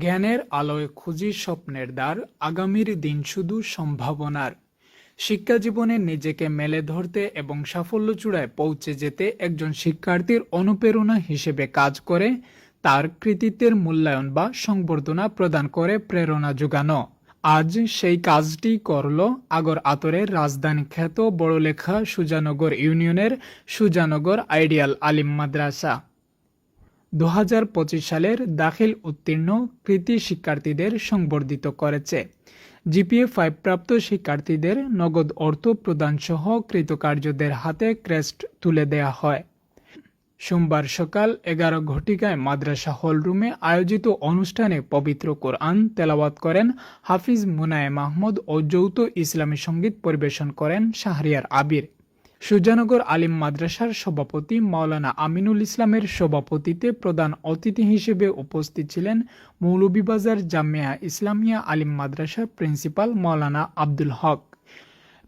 জ্ঞানের আলোয় খুঁজি স্বপ্নের দ্বার, আগামীর দিন শুধু সম্ভাবনার। শিক্ষা জীবনে নিজেকে মেলে ধরতে এবং সাফল্য চূড়ায় পৌঁছে যেতে একজন শিক্ষার্থীর অনুপ্রেরণা হিসেবে কাজ করে, তার কৃতিত্বের মূল্যায়ন বা সংবর্ধনা প্রদান করে প্রেরণা যোগানো। আজ সেই কাজটি করল আগর আতরের রাজধানী খ্যাত বড়লেখা সুজানগর ইউনিয়নের সুজানগর আইডিয়াল আলিম মাদ্রাসা। দু হাজার পঁচিশ সালের দাখিল উত্তীর্ণ কৃতি শিক্ষার্থীদের সংবর্ধিত করেছে। জিপিএ ফাইভ প্রাপ্ত শিক্ষার্থীদের নগদ অর্থ প্রদান সহ কৃতকার্যদের হাতে ক্রেস্ট তুলে দেয়া হয়। সোমবার সকাল এগারো ঘটিকায় মাদ্রাসা হলরুমে আয়োজিত অনুষ্ঠানে পবিত্র কোরআন তেলাওয়াত করেন হাফিজ মুনায়ে মাহমুদ ও যৌথ ইসলামী সংগীত পরিবেশন করেন শাহরিয়ার আবির। সুজানগর আলিম মাদ্রাসার সভাপতি মাওলানা আমিনুল ইসলামের সভাপতিতে প্রধান অতিথি হিসেবে উপস্থিত ছিলেন মৌলভীবাজার জামিয়া ইসলামিয়া আলিম মাদ্রাসার প্রিন্সিপাল মাওলানা আব্দুল হক।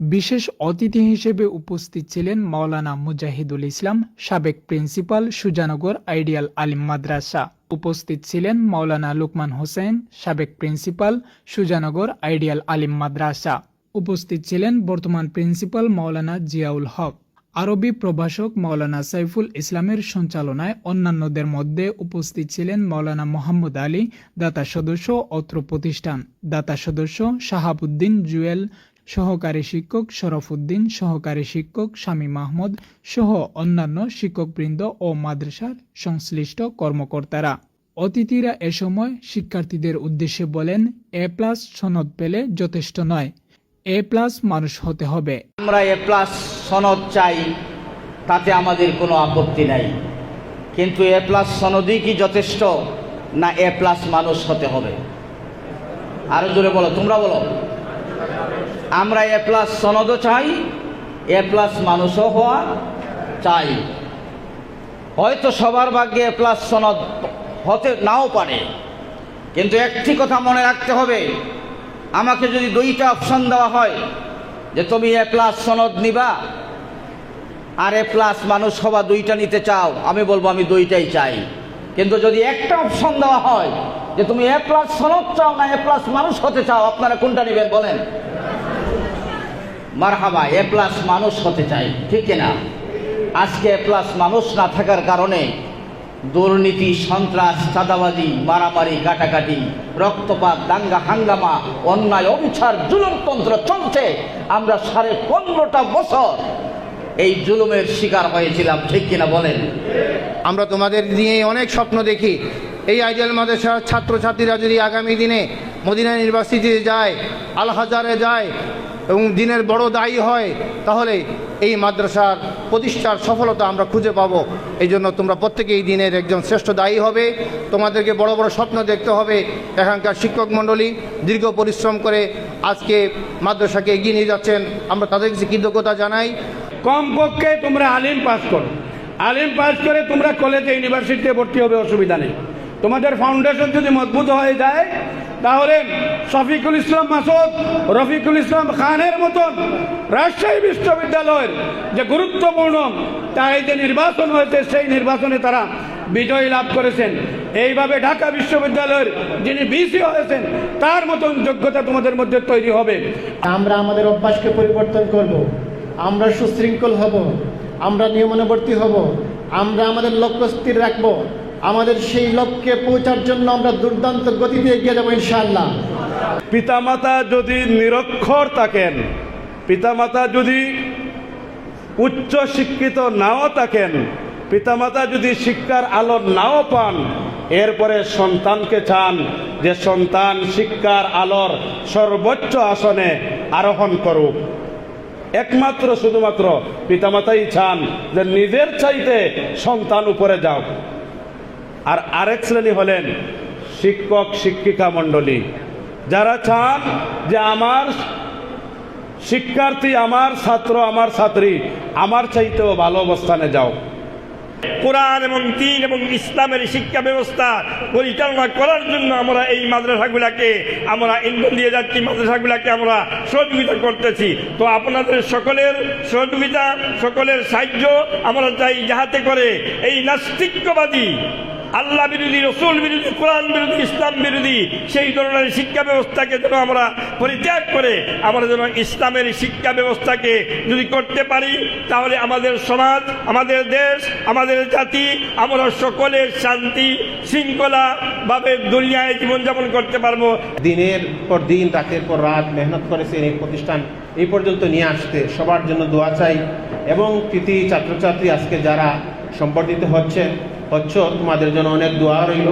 বিশেষ অতিথি হিসেবে উপস্থিত ছিলেন মাওলানা মুজাহিদুল ইসলাম, সাবেক প্রিন্সিপাল সুজানগর আইডিয়াল আলিম মাদ্রাসা। উপস্থিত ছিলেন মাওলানা লুকমান হোসেন, সাবেক প্রিন্সিপাল সুজানগর আইডিয়াল আলিম মাদ্রাসা। উপস্থিত ছিলেন বর্তমান প্রিন্সিপাল মাওলানা জিয়াউল হক। আরবি প্রভাষক মাওলানা সাইফুল ইসলামের সঞ্চালনায় অন্যান্যদের মধ্যে উপস্থিত ছিলেন মাওলানা মোহাম্মদ আলী, দাতা সদস্য, অত্র প্রতিষ্ঠান। দাতা সদস্য শাহাবুদ্দিন জুয়েল, সহকারী শিক্ষক শরফুদ্দিন, সহকারী শিক্ষক স্বামী মাহমুদ সহ অন্যান্য শিক্ষকবৃন্দ ও মাদ্রাসার সংশ্লিষ্ট কর্মকর্তারা। অতিথিরা এ সময় শিক্ষার্থীদের উদ্দেশ্যে বলেন, এ প্লাস সনদ পেলে যথেষ্ট নয়। এ প্লাস মানুষ হতে হবে। আমরা এ প্লাস সনদ চাই, তাতে আমাদের কোনো আপত্তি নাই। কিন্তু এ প্লাস সনদই কি যথেষ্ট, না এ প্লাস মানুষ হতে হবে? আরও জোরে বলো, তোমরা বলো। আমরা এ প্লাস সনদও চাই, এ প্লাস মানুষও হওয়া চাই। হয়তো সবার ভাগ্যে এ প্লাস সনদ হতে নাও পারে, কিন্তু একটি কথা মনে রাখতে হবে আমাকে যদি দুইটা অপশন দেওয়া হয়, যে তুমি এ প্লাস সনদ নিবা আর এ প্লাস মানুষ হবা, দুইটা নিতে চাও, আমি বলব আমি দুইটাই চাই। কিন্তু যদি একটা অপশন দেওয়া হয়, যে তুমি এ প্লাস সনদ চাও না এ প্লাস মানুষ হতে চাও, আপনারা কোনটা নেবেন বলেন? মারহাবা এ প্লাস মানুষ হতে চাই, ঠিক কিনা? আজকে এ প্লাস মানুষ না থাকার কারণে দুর্নীতি, সন্ত্রাস, চাঁদাবাজি, মারামারি কাটাকাটি রক্তপাত, দাঙ্গা, হাঙ্গামা, অন্যায়, অবিচার জুলুমতন্ত্র চলছে। আমরা সাড়ে পনেরোটা বছর এই জুলুমের শিকার হয়েছিলাম, ঠিক কিনা বলেন? আমরা তোমাদের নিয়ে অনেক স্বপ্ন দেখি। এই আইডিয়াল মাদ্রাসার ছাত্রছাত্রীরা যদি আগামী দিনে মদিনা ইউনিভার্সিটিতে যায় আলহাজারে যায় এবং দিনের বড় দায়ী হয়, তাহলে এই মাদ্রাসার প্রতিষ্ঠার সফলতা আমরা খুঁজে পাবো। এই জন্য তোমরা প্রত্যেকে এই দিনের একজন শ্রেষ্ঠ দায়ী হবে। তোমাদেরকে বড় বড় স্বপ্ন দেখতে হবে। এখানকার শিক্ষক মণ্ডলী দীর্ঘ পরিশ্রম করে আজকে মাদ্রাসাকে এগিয়ে নিয়ে যাচ্ছেন। আমরা তাদের কাছে কৃতজ্ঞতা জানাই। কমপক্ষে তোমরা আলিম পাস করো। আলিম পাস করে তোমরা কলেজে ইউনিভার্সিটিতে ভর্তি হবে, অসুবিধা নেই। তোমাদের ফাউন্ডেশন যদি মজবুত হয়ে যায় তাহলে শফিকুল ইসলাম মাসুদ, রফিকুল ইসলাম খানের মতন রাজশাহী বিশ্ববিদ্যালয়ের যে গুরুত্বপূর্ণ তাই যে নির্বাচন হয়েছে, সেই নির্বাচনে তারা বিজয় লাভ করেছেন। এইভাবে ঢাকা বিশ্ববিদ্যালয়ের যিনি বিসি হয়েছেন, তার মতন যোগ্যতা তোমাদের মধ্যে তৈরি হবে। আমরা আমাদের অভ্যাসকে পরিবর্তন করব। আমরা সুশৃঙ্খল হব। আমরা নিয়মানুবর্তী হব। আমরা আমাদের লক্ষ্য স্থির রাখব। আমাদের সেই লক্ষ্যে পৌঁছার জন্য আমরা দুর্দান্ত গতিতে এগিয়ে যাব ইনশাআল্লাহ। পিতামাতা যদি নিরক্ষর থাকেন, পিতামাতা যদি উচ্চ শিক্ষিত নাও থাকেন, পিতামাতা যদি শিক্ষার আলো নাও পান, এরপরে সন্তানকে চান যে সন্তান শিক্ষার আলোর সর্বোচ্চ আসনে আরোহণ করুক। একমাত্র শুধুমাত্র পিতামাতাই চান যে নিজের চাইতে সন্তান উপরে যাও। আর আরেক শ্রেণি হলেন শিক্ষক শিক্ষিকা মণ্ডলী। যারা চান যে আমার শিক্ষার্থী, আমার ছাত্র, আমার ছাত্রী, আমার চাইতেও ভালো অবস্থানে যাও। কোরআন এবং তিন এবং ইসলামের শিক্ষা ব্যবস্থা পরিচালনা করার জন্য আমরা এই মাদ্রাসাগুলাকে, আমরা ইন্ধন দিয়ে যাচ্ছি, মাদ্রাসাগুলাকে আমরা সহযোগিতা করতেছি। তো আপনাদের সকলের সহযোগিতা, সকলের সাহায্য আমরা চাই যাহাতে করে এই নাস্তিক্যবাদী আল্লাহ বিরোধী, রসুল বিরোধী, কোরআন বিরোধী, ইসলাম বিরোধী, সেই ধরনের শিক্ষা ব্যবস্থাকে যেন আমরা পরিত্যাগ করে, আমরা যেন ইসলামের শিক্ষা ব্যবস্থাকে যদি করতে পারি, তাহলে আমাদের সমাজ, আমাদের দেশ, আমাদের জাতি, আমরা সকলের শান্তি শৃঙ্খলা ভাবে দুনিয়ায় জীবনযাপন করতে পারব। দিনের পর দিন, রাতের পর রাত মেহনত করেছেন এই প্রতিষ্ঠান এই পর্যন্ত নিয়ে আসতে সবার জন্য দোয়া চাই। এবং কৃতি ছাত্রছাত্রী আজকে যারা সম্বর্ধিত হচ্ছে হচ্ছ তোমাদের জন্য অনেক দোয়া রইল।